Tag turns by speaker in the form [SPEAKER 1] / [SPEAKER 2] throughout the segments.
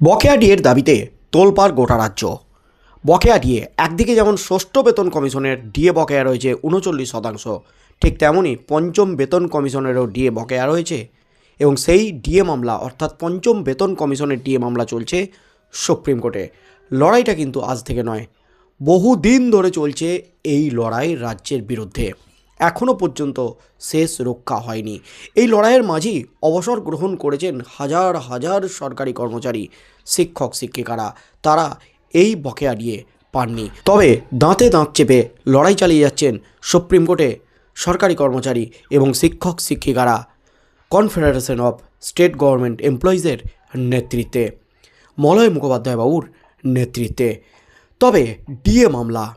[SPEAKER 1] বকেয়া ডিএর দাবিতে তোলপাড় গোটা রাজ্য। বকেয়া ডিএ একদিকে যেমন ষষ্ঠ বেতন কমিশনের ডিএ বকেয়া রয়েছে উনচল্লিশ শতাংশ, ঠিক তেমনই পঞ্চম বেতন কমিশনেরও ডিএ বকেয়া রয়েছে এবং সেই ডিএ মামলা অর্থাৎ পঞ্চম বেতন কমিশনের ডিএ মামলা চলছে সুপ্রিম কোর্টে। লড়াইটা কিন্তু আজ থেকে নয়, বহুদিন ধরে চলছে এই লড়াই রাজ্যের বিরুদ্ধে। এখনও পর্যন্ত শেষ রক্ষা হয়নি। এই লড়াইয়ের মাঝেই অবসর গ্রহণ করেছেন হাজার হাজার সরকারি কর্মচারী, শিক্ষক, শিক্ষিকারা। তারা এই বকেয়া দিয়ে পাননি। তবে দাঁতে দাঁত চেপে লড়াই চালিয়ে যাচ্ছেন সুপ্রিম কোর্টে সরকারি কর্মচারী এবং শিক্ষক, শিক্ষিকারা, কনফেডারেশন অফ স্টেট গভর্নমেন্ট এমপ্লয়িজের নেতৃত্বে, মলয় মুখোপাধ্যায় বাবুর নেতৃত্বে। তবে ডিএ মামলা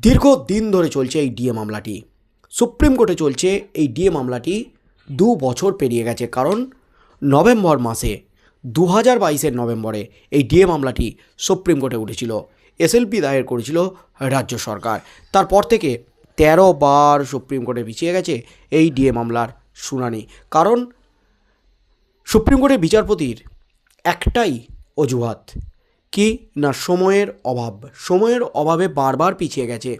[SPEAKER 1] দীর্ঘ দিন ধরে চলছে এই ডিএ মামলাটি। সুপ্রিম কোর্টে চলছে এই ডিএ মামলাটি দু বছর পেরিয়ে গেছে, কারণ নভেম্বর মাসে দু হাজার বাইশের নভেম্বরে এই ডিএ মামলাটি সুপ্রিম কোর্টে উঠেছিল। এসএলপি দায়ের করেছিল রাজ্য সরকার। তারপর থেকে তেরো বার সুপ্রিম কোর্টে পিছিয়ে গেছে এই ডিএ মামলার শুনানি। কারণ সুপ্রিম কোর্টের বিচারপতির একটাই অজুহাত, কি না সময়ের অভাব। সময়ের অভাবে বারবার পিছিয়ে গেছে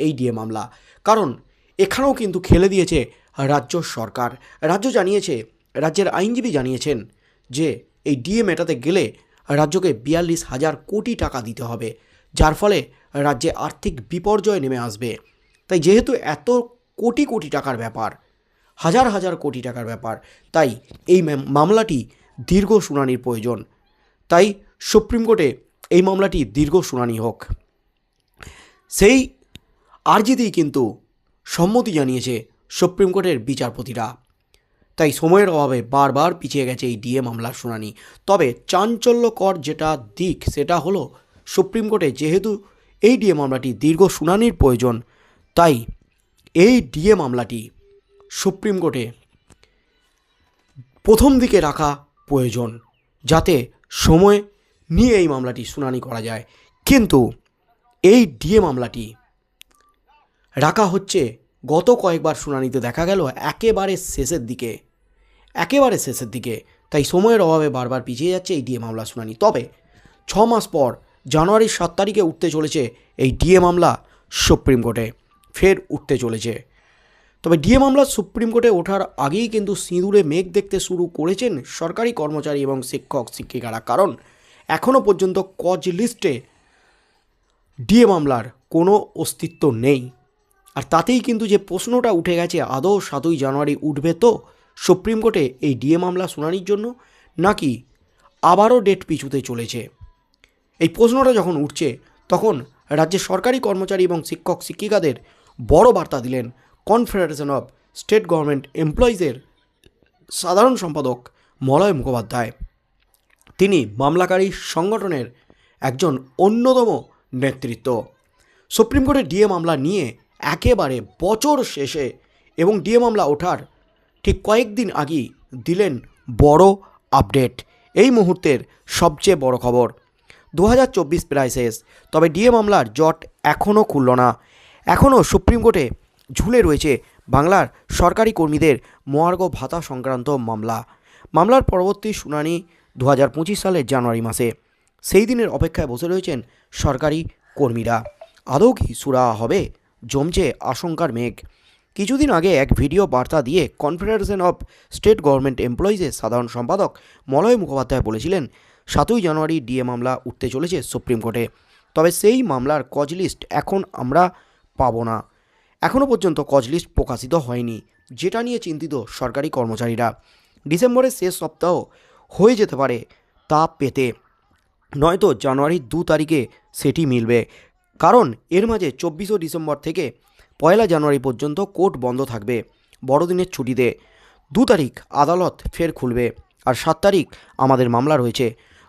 [SPEAKER 1] এই ডিএ মামলা। কারণ এখানেও কিন্তু খেলে দিয়েছে রাজ্য সরকার। রাজ্য জানিয়েছে, রাজ্যের আইনজীবী জানিয়েছেন যে এই ডিএ মেটাতে গেলে রাজ্যকে বিয়াল্লিশ হাজার কোটি টাকা দিতে হবে, যার ফলে রাজ্যে আর্থিক বিপর্যয় নেমে আসবে। তাই যেহেতু এত কোটি কোটি টাকার ব্যাপার, হাজার হাজার কোটি টাকার ব্যাপার, তাই এই মাম- মামলাটি দীর্ঘ শুনানির প্রয়োজন। তাই সুপ্রিম কোর্টে এই মামলাটি দীর্ঘ শুনানি হোক। সেই আর্জিতেই কিন্তু সম্মতি জানিয়েছে সুপ্রিম কোর্টের বিচারপতিরা। তাই সময়ের অভাবে বারবার পিছিয়ে গেছে এই ডিএ মামলার শুনানি। তবে চাঞ্চল্যকর যেটা দিক, সেটা হলো সুপ্রিম কোর্টে যেহেতু এই ডিএ মামলাটি দীর্ঘ শুনানির প্রয়োজন, তাই এই ডিএ মামলাটি সুপ্রিম কোর্টে প্রথম দিকে রাখা প্রয়োজন, যাতে সময় নিয়ে এই মামলাটি শুনানি করা যায়। কিন্তু এই ডিএ মামলাটি রাখা হচ্ছে। গত কয়েকবার শুনানিতে দেখা গেল একেবারে শেষের দিকে। একেবারে শেষের দিকে। তাই সময়ের অভাবে বারবার পিছিয়ে যাচ্ছে এই ডিএ মামলা শুনানি। তবে ছ মাস পর জানুয়ারির সাত তারিখে উঠতে চলেছে এই ডিএ মামলা সুপ্রিম কোর্টে। ফের উঠতে চলেছে। তবে ডিএ মামলা সুপ্রিম কোর্টে ওঠার আগেই কিন্তু সিঁদুরে মেঘ দেখতে শুরু করেছেন সরকারি কর্মচারী এবং শিক্ষক, শিক্ষিকারা। কারণ এখনও পর্যন্ত কজ লিস্টে ডিএ মামলার কোনো অস্তিত্ব নেই। আর তাতেই কিন্তু যে প্রশ্নটা উঠে গেছে আদৌ সাতই জানুয়ারি উঠবে তো, সুপ্রিম কোর্টে এই ডিএ মামলা শুনানির জন্য নাকি আবারও ডেট পিছুতে চলেছে? এই প্রশ্নটা যখন উঠছে, তখন রাজ্যের সরকারি কর্মচারী এবং শিক্ষক শিক্ষিকাদের বড় বার্তা দিলেন কনফেডারেশন অফ স্টেট গভর্নমেন্ট এমপ্লয়িজের সাধারণ সম্পাদক মলয় মুখোপাধ্যায়। তিনি মামলাকারী সংগঠনের একজন অন্যতম নেতৃত্ব। সুপ্রিম কোর্টের ডিএ মামলা নিয়ে একেবারে বছর শেষে এবং ডিএ মামলা ওঠার ঠিক কয়েকদিন আগেই দিলেন বড় আপডেট। এই মুহূর্তের সবচেয়ে বড় খবর দু হাজার চব্বিশ প্রায় শেষ, তবে ডিএ মামলার জট এখনও খুলল না। এখনও সুপ্রিম কোর্টে ঝুলে রয়েছে বাংলার সরকারি কর্মীদের মহার্ঘ ভাতা সংক্রান্ত মামলা। মামলার পরবর্তী শুনানি দু হাজার পঁচিশ সালের জানুয়ারি মাসে। সেই দিনের অপেক্ষায় বসে রয়েছেন সরকারি কর্মীরা। আদৌ কি সুরা হবে? জমছে আশঙ্কার মেঘ। কিছুদিন আগে এক ভিডিও বার্তা দিয়ে কনফেডারেশন অফ স্টেট গভর্নমেন্ট এমপ্লয়িজের সাধারণ সম্পাদক মলয় মুখোপাধ্যায় বলেছিলেন, সাতই জানুয়ারি ডিএ মামলা উঠতে চলেছে সুপ্রিম কোর্টে। তবে সেই মামলার কজ লিস্ট এখন আমরা পাবো না। এখনও পর্যন্ত কজ লিস্ট প্রকাশিত হয়নি, যেটা নিয়ে চিন্তিত সরকারি কর্মচারীরা। ডিসেম্বরের শেষ সপ্তাহ হয়ে যেতে পারে তা পেতে। নয়তো জানুয়ারির দু তারিখে সেটি মিলবে। কারণ এর মাঝে চব্বিশে ডিসেম্বর থেকে পয়লা জানুয়ারি পর্যন্ত কোর্ট বন্ধ থাকবে বড়দিনের ছুটিতে। দু তারিখ আদালত ফের খুলবে আর সাত তারিখ আমাদের মামলা রয়েছে।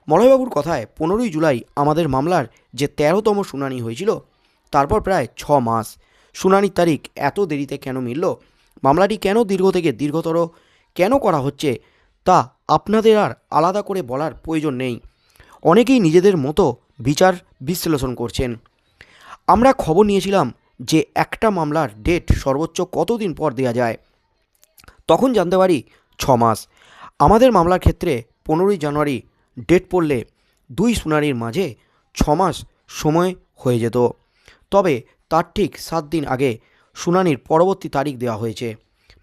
[SPEAKER 1] মলয়বাবুর কথায় পনেরোই জুলাই আমাদের মামলার যে তেরোতম শুনানি হয়েছিল, তারপর প্রায় ছ মাস। শুনানির তারিখ এত দেরিতে কেন মিলল? মামলাটি কেন দীর্ঘ থেকে দীর্ঘতর? কেন করা হচ্ছে? তা আপনাদের আর আলাদা করে বলার প্রয়োজন নেই। অনেকেই নিজেদের মতো বিচার বিশ্লেষণ করছেন। আমরা খবর নিয়েছিলাম যে একটা মামলার ডেট সর্বোচ্চ কতদিন পর দেওয়া যায়। তখন জানতে পারি ছ মাস। আমাদের মামলার ক্ষেত্রে পনেরোই জানুয়ারি ডেট পড়লে দুই শুনানির মাঝে ছ মাস সময় হয়ে যেত। তবে তার ঠিক সাত দিন আগে শুনানির পরবর্তী তারিখ দেওয়া হয়েছে।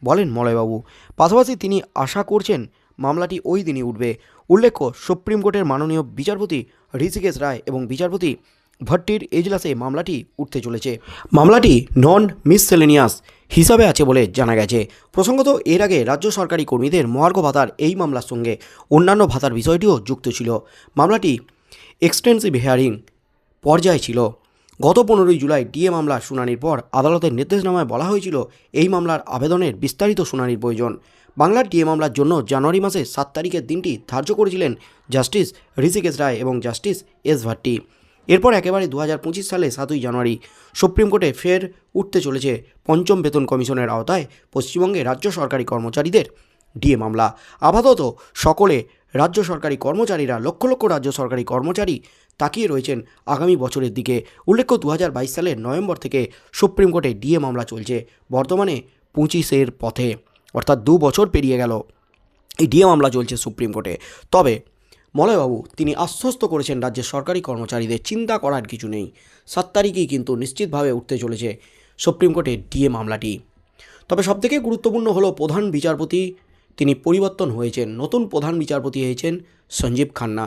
[SPEAKER 1] বলেন মলয়বাবু, পাশাপাশি তিনি আশা করছেন মামলাটি ওই দিনই উঠবে। উল্লেখ্য, সুপ্রিম কোর্টের মাননীয় বিচারপতি ঋষিকেশ রায় এবং বিচারপতি ভট্টির এজলাসে মামলাটি উঠতে চলেছে। মামলাটি নন মিসসেলেনিয়াস হিসাবে আছে বলে জানা গেছে। প্রসঙ্গত, এর আগে রাজ্য সরকারি কর্মীদের মহার্ঘ ভাতার এই মামলার সঙ্গে অন্যান্য ভাতার বিষয়টিও যুক্ত ছিল। মামলাটি এক্সটেন্সিভ হেয়ারিং পর্যায়ে ছিল। গত পনেরোই জুলাই ডিএ মামলার শুনানির পর আদালতের নির্দেশনামায় বলা হয়েছিল, এই মামলার আবেদনের বিস্তারিত শুনানির প্রয়োজন। বাংলার ডিএ মামলার জন্য জানুয়ারি মাসের সাত তারিখের দিনটি ধার্য করেছিলেন জাস্টিস ঋষিকেশ রায় এবং জাস্টিস এস ভাট্টি। এরপর একেবারে দু হাজার পঁচিশ সালে সাতই জানুয়ারি সুপ্রিম কোর্টে ফের উঠতে চলেছে পঞ্চম বেতন কমিশনের আওতায় পশ্চিমবঙ্গে রাজ্য সরকারি কর্মচারীদের ডিএ মামলা। আপাতত সকলে রাজ্য সরকারি কর্মচারীরা লক্ষ লক্ষ রাজ্য সরকারি কর্মচারী তাকিয়ে রয়েছেন আগামী বছরের দিকে। উল্লেখ্য দু হাজার বাইশ সালের নভেম্বর থেকে সুপ্রিম কোর্টে ডিএ মামলা চলছে বর্তমানে পঁচিশের পথে। অর্থাৎ দু বছর পেরিয়ে গেল। এই ডিএ মামলা চলছে সুপ্রিম কোর্টে। তবে মলয়বাবু, তিনি আশ্বস্ত করেছেন রাজ্যের সরকারি কর্মচারীদের চিন্তা করার কিছু নেই। সাত তারিখেই কিন্তু নিশ্চিতভাবে উঠতে চলেছে সুপ্রিম কোর্টের ডিএ মামলাটি। তবে সবথেকে গুরুত্বপূর্ণ হলো প্রধান বিচারপতি, তিনি পরিবর্তন হয়েছেন, নতুন প্রধান বিচারপতি হয়েছেন সঞ্জীব খান্না।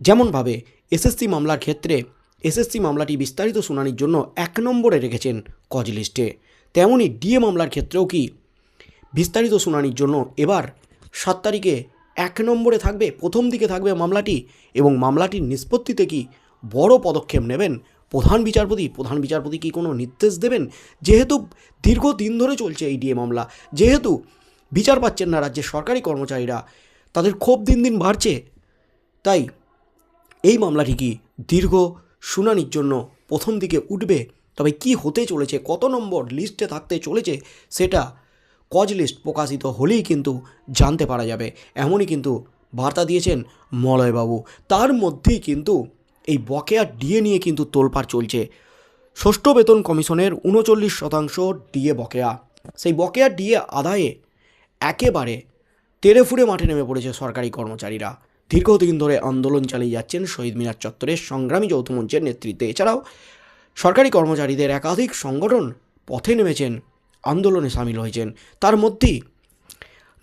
[SPEAKER 1] যেমনভাবে এসএসসি মামলার ক্ষেত্রে এসএসসি মামলাটি বিস্তারিত শুনানির জন্য এক নম্বরে রেখেছেন কজ লিস্টে। তেমনই ডিএ মামলার ক্ষেত্রেও কি বিস্তারিত শুনানির জন্য এবার সাত তারিখে এক নম্বরে থাকবে, প্রথম দিকে থাকবে মামলাটি এবং মামলাটির নিষ্পত্তিতে কি বড় পদক্ষেপ নেবেন প্রধান বিচারপতি? প্রধান বিচারপতি কি কোনো নির্দেশ দেবেন? যেহেতু দীর্ঘদিন ধরে চলছে এই ডিএ মামলা, যেহেতু বিচার পাচ্ছেন না রাজ্যের সরকারি কর্মচারীরা, তাদের ক্ষোভ দিন দিন বাড়ছে। তাই এই মামলাটি কি দীর্ঘ শুনানির জন্য প্রথম দিকে উঠবে? তবে কি হতে চলেছে? কত নম্বর লিস্টে থাকতে চলেছে? সেটা কজ লিস্ট প্রকাশিত হলেই কিন্তু জানতে পারা যাবে। এমনই কিন্তু বার্তা দিয়েছেন মলয়বাবু। তার মধ্যেই কিন্তু এই বকেয়া ডিএ নিয়ে কিন্তু তোলপাড় চলছে। ষষ্ঠ বেতন কমিশনের উনচল্লিশ শতাংশ ডিএ বকেয়া। সেই বকেয়া ডিএ আদায়ে একেবারে তেড়ে ফুড়ে মাঠে নেমে পড়েছে সরকারি কর্মচারীরা। দীর্ঘদিন ধরে আন্দোলন চালিয়ে যাচ্ছেন শহীদ মিনার চত্বরের সংগ্রামী যৌথ মঞ্চের নেতৃত্বে। এছাড়াও সরকারি কর্মচারীদের একাধিক সংগঠন পথে নেমেছেন আন্দোলনে সামিল হয়েছেন। তার মধ্যেই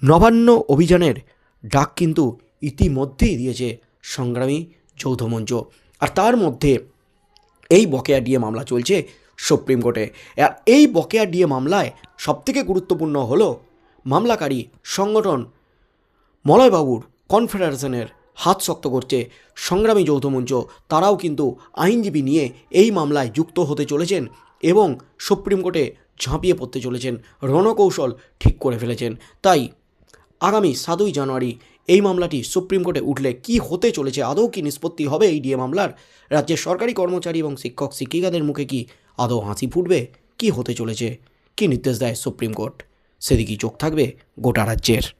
[SPEAKER 1] নবান্ন অভিযানের ডাক কিন্তু ইতিমধ্যেই দিয়েছে সংগ্রামী যৌথ মঞ্চ। আর তার মধ্যে এই বকেয়া ডিএ মামলা চলছে সুপ্রিম কোর্টে। আর এই বকেয়া ডিএ মামলায় সবথেকে গুরুত্বপূর্ণ হলো মামলাকারী সংগঠন মলয়বাবুর কনফেডারেশনের হাত শক্ত করছে সংগ্রামী যৌথ মঞ্চ। তারাও কিন্তু আইনজীবী নিয়ে এই মামলায় যুক্ত হতে চলেছেন এবং সুপ্রিম কোর্টে ঝাঁপিয়ে পড়তে চলেছেন। রণকৌশল ঠিক করে ফেলেছেন। তাই আগামী সাতই জানুয়ারি এই মামলাটি সুপ্রিম কোর্টে উঠলে কি হতে চলেছে, আদৌ কি নিষ্পত্তি হবে এই ডিএ মামলার? রাজ্যের সরকারি কর্মচারী এবং শিক্ষক শিক্ষিকাদের মুখে কি আদৌ হাসি ফুটবে? কি হতে চলেছে? কি নির্দেশ দেয় সুপ্রিম কোর্ট? সেদিকেই চোখ থাকবে গোটা রাজ্যের।